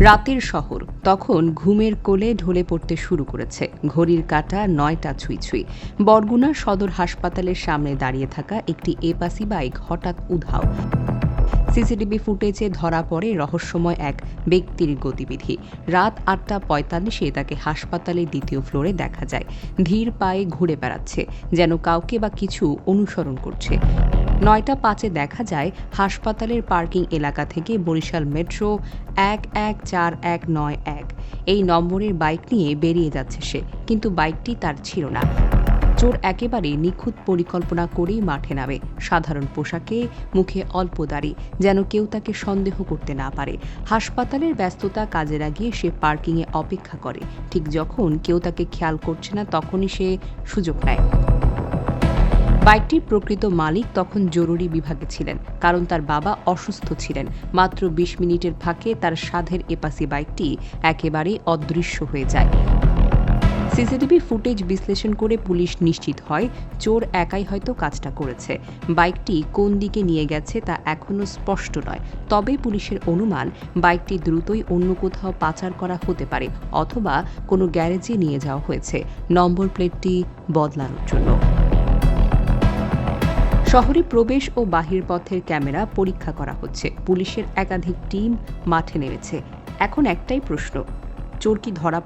রাতের শহর। তখন ঘুমের কোলে ঢলে পড়তে শুরু করেছে। ঘড়ির কাঁটা নয়টা ছুঁই ছুঁই। বরগুনা সদর হাসপাতালের সামনে দাঁড়িয়ে থাকা একটি এপাসি বাইক হঠাৎ উধাও। সিসিটিভি ফুটেজে ধরা পড়ে রহস্যময় এক ব্যক্তির গতিবিধি। রাত আটটা পঁয়তাল্লিশে তাকে হাসপাতালের দ্বিতীয় ফ্লোরে দেখা যায়। ধীর পায়ে ঘুরে বেড়াচ্ছে, যেন কাউকে বা কিছু অনুসরণ করছে। নয়টা পাঁচে দেখা যায় হাসপাতালের পার্কিং এলাকা থেকে বরিশাল মেট্রো এক এক চার এক নয় এক। এই নম্বরের বাইক নিয়ে বেরিয়ে যাচ্ছে সে, কিন্তু বাইকটি তার ছিল না। চোর একেবারে নিখুঁত পরিকল্পনা করেই মাঠে নামে। সাধারণ পোশাকে মুখে অল্প দাড়ি, যেন কেউ তাকে সন্দেহ করতে না পারে। হাসপাতালের ব্যস্ততা কাজে লাগিয়ে সে পার্কিংয়ে অপেক্ষা করে। ঠিক যখন কেউ তাকে খেয়াল করছে না, তখনই সে সুযোগ নেয় বাইকটির প্রকৃত মালিক তখন জরুরি বিভাগে ছিলেন, কারণ তার বাবা অসুস্থ ছিলেন। মাত্র বিশ মিনিটের ফাঁকে তার সাধের এপাসি বাইকটি একেবারেই অদৃশ্য হয়ে যায়। সিসিটিভি ফুটেজ বিশ্লেষণ করে পুলিশ নিশ্চিত হয়, চোর একাই হয়তো কাজটা করেছে। বাইকটি কোন দিকে নিয়ে গেছে তা এখনও স্পষ্ট নয়। তবে পুলিশের অনুমান, বাইকটি দ্রুতই অন্য কোথাও পাচার করা হতে পারে, অথবা কোনো গ্যারেজে নিয়ে যাওয়া হয়েছে। নম্বর প্লেটটি বদলানোর জন্য। শহরে প্রবেশ ও বাহির পথের ক্যামেরা পরীক্ষা করা হচ্ছে। পুলিশের একাধিক টিম মাঠে নেমেছে। এখন একটাই প্রশ্ন, চোর কি ধরা